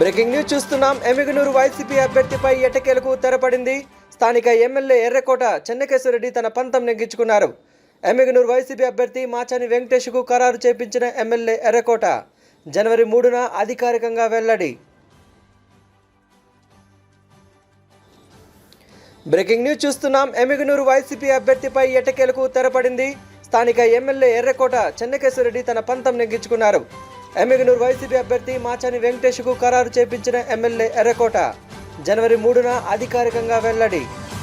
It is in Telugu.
బ్రేకింగ్ న్యూస్ చూస్తున్నాం. ఎమిగనూరు వైసీపీ అభ్యర్థిపై ఎటకేలకు తెరపడింది? స్థానిక ఎమ్మెల్యే ఎర్రకోట చెన్నకేశ్వరరెడ్డి తన పంతం నెగ్గించుకున్నారు. ఎమ్మిగనూరు వైసీపీ అభ్యర్థి మాచాని వెంకటేష్కు ఖరారు చేపించిన ఎమ్మెల్యే ఎర్రకోట జనవరి మూడున అధికారికంగా వెల్లడి. బ్రేకింగ్ న్యూస్ చూస్తున్నాం. ఎమిగనూరు వైసీపీ అభ్యర్థిపై ఎటకేలకు తెరపడింది? స్థానిక ఎమ్మెల్యే ఎర్రకోట చెన్నకేశ్వరరెడ్డి తన పంతం నెగ్గించుకున్నారు. ఎమ్మిగనూరు వైసీపీ అభ్యర్థి మాచాని వెంకటేష్కు ఖరారు చేపించిన ఎమ్మెల్యే ఎర్రకోట. జనవరి మూడున అధికారికంగా వెల్లడి.